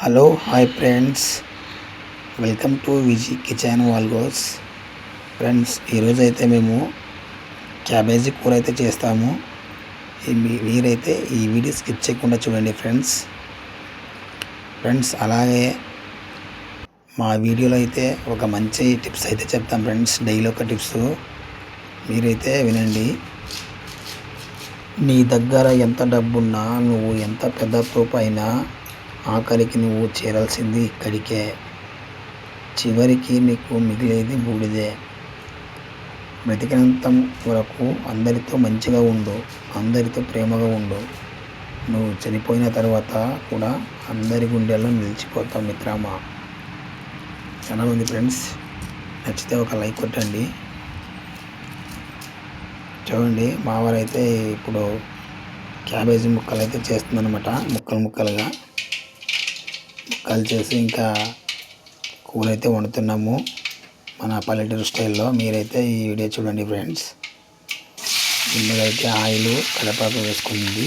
Hello hi friends welcome to Viji kitchen vlogs friends ఈరోజు అయితే మేము క్యాబేజీ కూర అయితే చేస్తాము. మీ- మీరైతే ఈ వీడియో స్కిప్ చేయకుండా చూడండి ఫ్రెండ్స్ ఫ్రెండ్స్ అలాగే మా వీడియోలో అయితే ఒక మంచి టిప్స్ అయితే చెప్తాం ఫ్రెండ్స్ డైలీ ఒక టిప్స్ మీరైతే వినండి. నీ దగ్గర ఎంత డబ్బున్నా నువ్వు ఎంత పెద్ద తోపు అయినా ఆఖరికి నువ్వు చేరాల్సింది ఇక్కడికే. చివరికి నీకు మిగిలేది బూడిదే. బ్రతికినంత వరకు అందరితో మంచిగా ఉండు అందరితో ప్రేమగా ఉండు. నువ్వు చనిపోయిన తర్వాత కూడా అందరి గుండెల్లో నిలిచిపోతావు మిత్రమా. చాలా మంది ఫ్రెండ్స్ నచ్చితే ఒక లైక్ కొట్టండి. చూడండి మావారైతే ఇప్పుడు క్యాబేజీ ముక్కలు అయితే చేస్తుందన్నమాట ముక్కలు ముక్కలుగా. కలిసేసి ఇంకా కూర అయితే వండుతున్నాము మన పల్లెటూరు స్టైల్లో. మీరైతే ఈ వీడియో చూడండి ఫ్రెండ్స్. ఇందులో అయితే ఆయిల్ కడపాకు వేసుకుంది.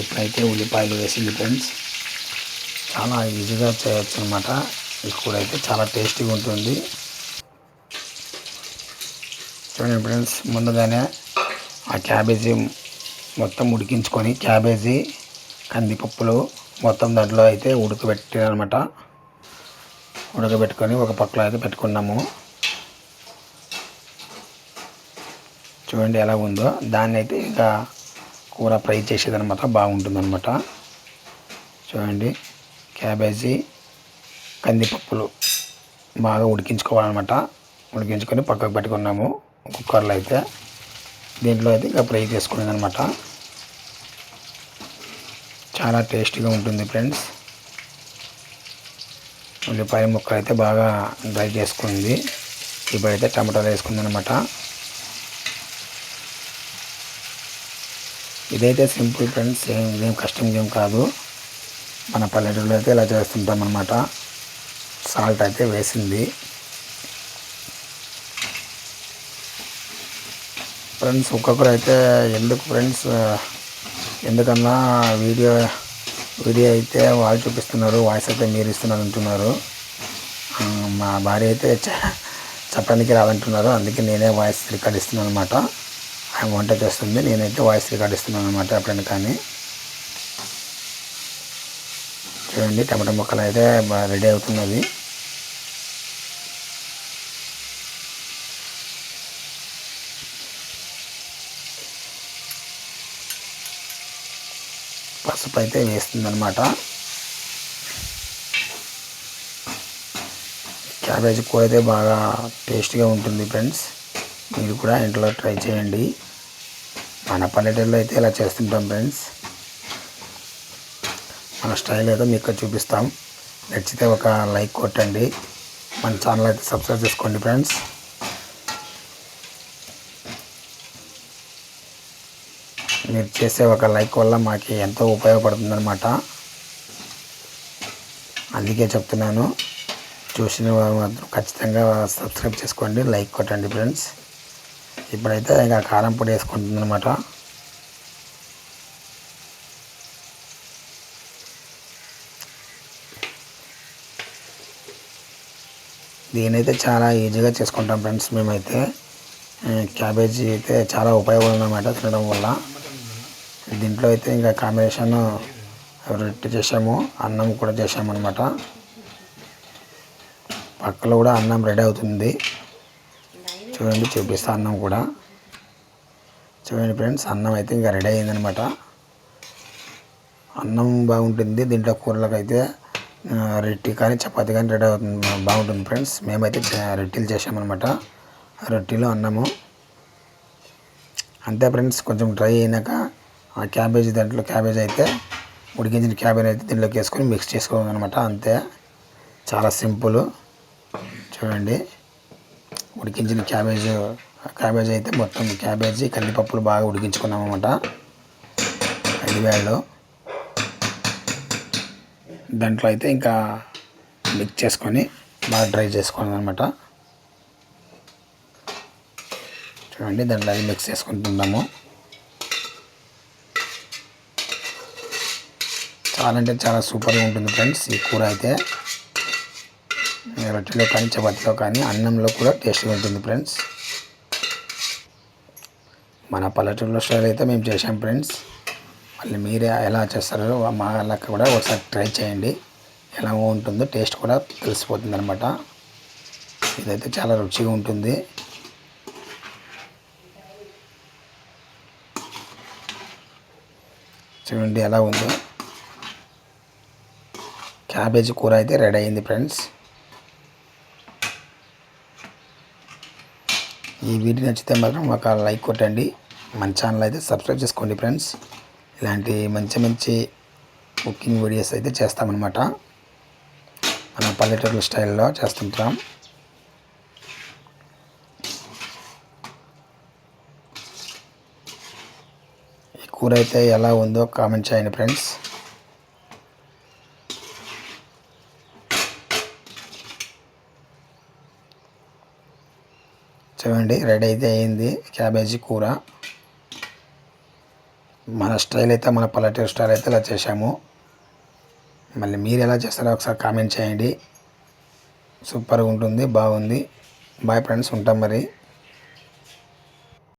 ఇప్పుడైతే ఉల్లిపాయలు వేసింది ఫ్రెండ్స్. చాలా ఈజీగా చేయొచ్చు అనమాట ఈ కూర అయితే చాలా టేస్టీగా ఉంటుంది. చూడండి ఫ్రెండ్స్ ముందుగానే ఆ క్యాబేజీ మొత్తం ఉడికించుకొని క్యాబేజీ కందిపప్పులు మొత్తం దాంట్లో అయితే ఉడకబెట్టానమాట ఉడకబెట్టుకొని ఒక పక్కలో అయితే పెట్టుకున్నాము. చూడండి ఎలా ఉందో. దాన్ని అయితే ఇంకా కూర ఫ్రై చేసేదనమాట బాగుంటుందన్నమాట. చూడండి. క్యాబేజీ కందిపప్పులు బాగా ఉడికించుకోవాలన్నమాట. ఉడికించుకొని పక్కకు పెట్టుకున్నాము. కుక్కర్లో అయితే. దీంట్లో అయితే ఇంకా ఫ్రై చేసుకునేది అనమాట చాలా టేస్టీగా ఉంటుంది ఫ్రెండ్స్. ఉల్లిపాయ ముక్క అయితే బాగా డ్రై చేసుకుంది. ఇప్పుడైతే టమాటాలు వేసుకుంది అనమాట ఇదైతే సింపుల్ ఫ్రెండ్స్ ఏం ఇదేం కష్టం ఏం కాదు. మన పల్లెటూరులో అయితే ఇలా చేస్తుంటాం అనమాట సాల్ట్ అయితే వేసింది. ఫ్రెండ్స్ ఒక్కొక్కరు అయితే ఎందుకు ఫ్రెండ్స్ ఎందుకన్నా వీడియో వీడియో అయితే వాళ్ళు చూపిస్తున్నారు వాయిస్ అయితే మీరు ఇస్తున్నారు అంటున్నారు. మా భార్య అయితే చెప్పడానికి రాదంటున్నారు అందుకే నేనే వాయిస్ రికార్డ్ ఇస్తున్నాను అనమాట ఆమె వంట చేస్తుంది నేనైతే వాయిస్ రికార్డ్ ఇస్తున్నాను అనమాట ఎప్పుడైనా కానీ. చూడండి టమాటా ముక్కలు అయితే బాగా రెడీ అవుతున్నది పసుపు అయితే వేస్తుందన్నమాట. క్యాబేజీ కూర అయితే బాగా టేస్ట్గా ఉంటుంది ఫ్రెండ్స్. మీరు కూడా ఇంట్లో ట్రై చేయండి. మన పల్లెటూరులో అయితే ఇలా చేస్తుంటాం ఫ్రెండ్స్. మన స్టైల్ అయితే మీకు చూపిస్తాం. నచ్చితే ఒక లైక్ కొట్టండి. మన ఛానల్ అయితే సబ్స్క్రైబ్ చేసుకోండి ఫ్రెండ్స్. మీరు చేసే ఒక లైక్ వల్ల మాకు ఎంతో ఉపయోగపడుతుందన్నమాట. అందుకే చెప్తున్నాను చూసిన వారు మాత్రం ఖచ్చితంగా సబ్స్క్రైబ్ చేసుకోండి లైక్ కొట్టండి ఫ్రెండ్స్. ఇప్పుడైతే ఇంకా కారం పొడి వేసుకుంటుంది అనమాట దీనైతే చాలా ఈజీగా చేసుకుంటాం ఫ్రెండ్స్ మేమైతే. క్యాబేజీ అయితే చాలా ఉపయోగం అన్నమాట తినడం వల్ల. దీంట్లో అయితే ఇంకా కాంబినేషన్ రొట్టె చేసాము అన్నం కూడా చేసాము అనమాట పక్కలో కూడా అన్నం రెడీ అవుతుంది. చూడండి చూపిస్తా అన్నం కూడా. చూడండి ఫ్రెండ్స్ అన్నం అయితే ఇంకా రెడీ అయిందనమాట అన్నం బాగుంటుంది. దీంట్లో కూరలకు అయితే రొట్టి కానీ చపాతి కానీ రెడీ అవుతుంది. బాగుంటుంది ఫ్రెండ్స్. మేమైతే రొట్టెలు చేసామన్నమాట రొట్టెలు అన్నము. అంతే ఫ్రెండ్స్ కొంచెం ట్రై అయినాక ఆ క్యాబేజీ దాంట్లో క్యాబేజ్ అయితే ఉడికించిన క్యాబేజ్ అయితే దీంట్లోకి వేసుకొని మిక్స్ చేసుకోవాలన్నమాట అంతే. చాలా సింపుల్. చూడండి. ఉడికించిన క్యాబేజ్ క్యాబేజ్ అయితే మొత్తం క్యాబేజీ కందిపప్పులు బాగా ఉడికించుకున్నాం అనమాట ఐదు దాంట్లో అయితే ఇంకా మిక్స్ చేసుకొని బాగా డ్రై చేసుకోవాలి అనమాట చూడండి దాంట్లో అది మిక్స్ చేసుకుంటున్నాము చాలా అంటే చాలా సూపర్గా ఉంటుంది ఫ్రెండ్స్ ఈ కూర అయితే. రొట్టెలో కానీ చపాతీలో కానీ అన్నంలో కూడా టేస్ట్గా ఉంటుంది ఫ్రెండ్స్. మన పల్లెటూరులో స్టైల్ అయితే మేము చేసాం ఫ్రెండ్స్. మళ్ళీ మీరే ఎలా చేస్తారో మా లెక్క కూడా ఒకసారి ట్రై చేయండి. ఎలా ఉంటుందో టేస్ట్ కూడా తెలిసిపోతుంది అనమాట ఇదైతే చాలా రుచిగా ఉంటుంది. చూడండి ఎలా ఉందో. క్యాబేజీ కూర అయితే రెడీ అయింది ఫ్రెండ్స్. ఈ వీడియో నచ్చితే మాత్రం ఒక లైక్ కొట్టండి. మన ఛానల్ అయితే సబ్స్క్రైబ్ చేసుకోండి ఫ్రెండ్స్. ఇలాంటి మంచి మంచి కుకింగ్ వీడియోస్ అయితే చేస్తామన్నమాట. మన పల్లెటూరు స్టైల్లో చేస్తుంటాం. ఈ కూర అయితే ఎలా ఉందో కామెంట్ చేయండి ఫ్రెండ్స్. చూడండి రెడీ అయితే అయింది క్యాబేజీ కూర. మన స్టైల్ అయితే మన పల్లెటూరు స్టైల్ అయితే ఇలా చేసాము మళ్ళీ మీరు ఎలా చేస్తారో ఒకసారి కామెంట్ చేయండి. సూపర్గా ఉంటుంది బాగుంది. బాయ్ ఫ్రెండ్స్ ఉంటాం మరి.